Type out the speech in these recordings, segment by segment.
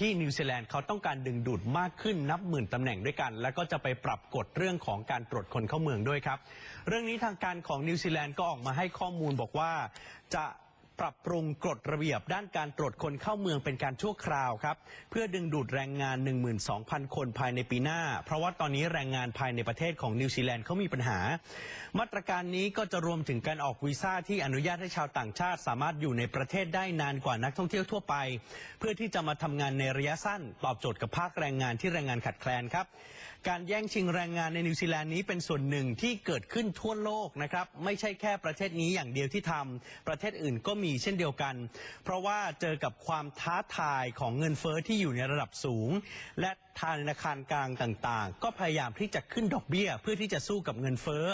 ที่นิวซีแลนด์เขาต้องการดึงดูดมากขึ้นนับหมื่นตำแหน่งด้วยกัน แล้วก็จะไปปรับกฎเรื่องของการตรวจคนเข้าเมืองด้วยครับ เรื่องนี้ทางการของนิวซีแลนด์ก็ออกมาให้ข้อมูลบอกว่าจะ ปรับปรุงกฎระเบียบด้านการตรวจคนเข้าเมืองเป็นการชั่วคราวครับเพื่อดึงดูดแรงงาน 12,000 คนภายในปีหน้า เพราะว่าตอนนี้แรงงานภายในประเทศของนิวซีแลนด์เขามีปัญหา มาตรการนี้ก็จะรวมถึงการออกวีซ่าที่อนุญาตให้ชาวต่างชาติ สามารถอยู่ในประเทศได้นานกว่านักท่องเที่ยวทั่วไป เพื่อที่จะมาทำงานในระยะสั้น ตอบโจทย์กับภาคแรงงานที่แรงงานขาดแคลนครับการแย่งชิงแรงงานในนิวซีแลนด์นี้เป็นส่วนหนึ่งที่เกิดขึ้นทั่วโลกนะครับไม่ใช่แค่ประเทศนี้อย่างเดียวที่ทำประเทศอื่นก็มีเช่นเดียวกัน เพราะว่าเจอกับความท้าทายของเงินเฟ้อที่อยู่ในระดับสูง และธนาคารกลางต่างๆ ก็พยายามที่จะขึ้นดอกเบี้ย เพื่อที่จะสู้กับเงินเฟ้อ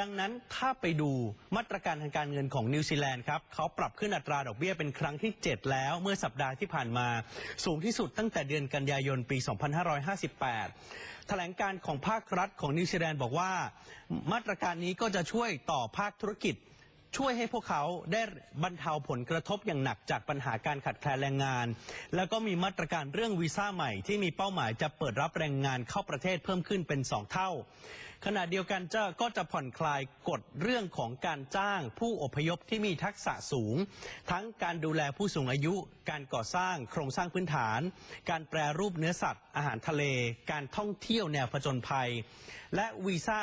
ดังนั้นถ้าไปดูมาตรการทางการเงินของนิวซีแลนด์ครับเขาปรับขึ้นอัตราดอกเบี้ยเป็นครั้งที่ 7 แล้วเมื่อสัปดาห์ที่ผ่านมา สูงที่สุดตั้งแต่เดือนกันยายนปี 2558 แถลงการของภาครัฐของนิวซีแลนด์บอกว่า มาตรการนี้ก็จะช่วยต่อภาคธุรกิจ ช่วยให้พวกเขาได้บรรเทาผลกระทบอย่างหนักจากปัญหาการขาดแคลนแรงงาน แล้วก็มีมาตรการเรื่องวีซ่าใหม่ ที่มีเป้าหมายจะเปิดรับแรงงานเข้าประเทศเพิ่มขึ้นเป็น 2 เท่า ขณะเดียวกันจะก็จะผ่อนคลายกฎเรื่องของการจ้างผู้อพยพที่มีทักษะสูง ทั้งการดูแลผู้สูงอายุ การก่อสร้างโครงสร้างพื้นฐาน การแปรรูปเนื้อสัตว์ อาหารทะเล การท่องเที่ยวแนวผจญภัย และวีซ่า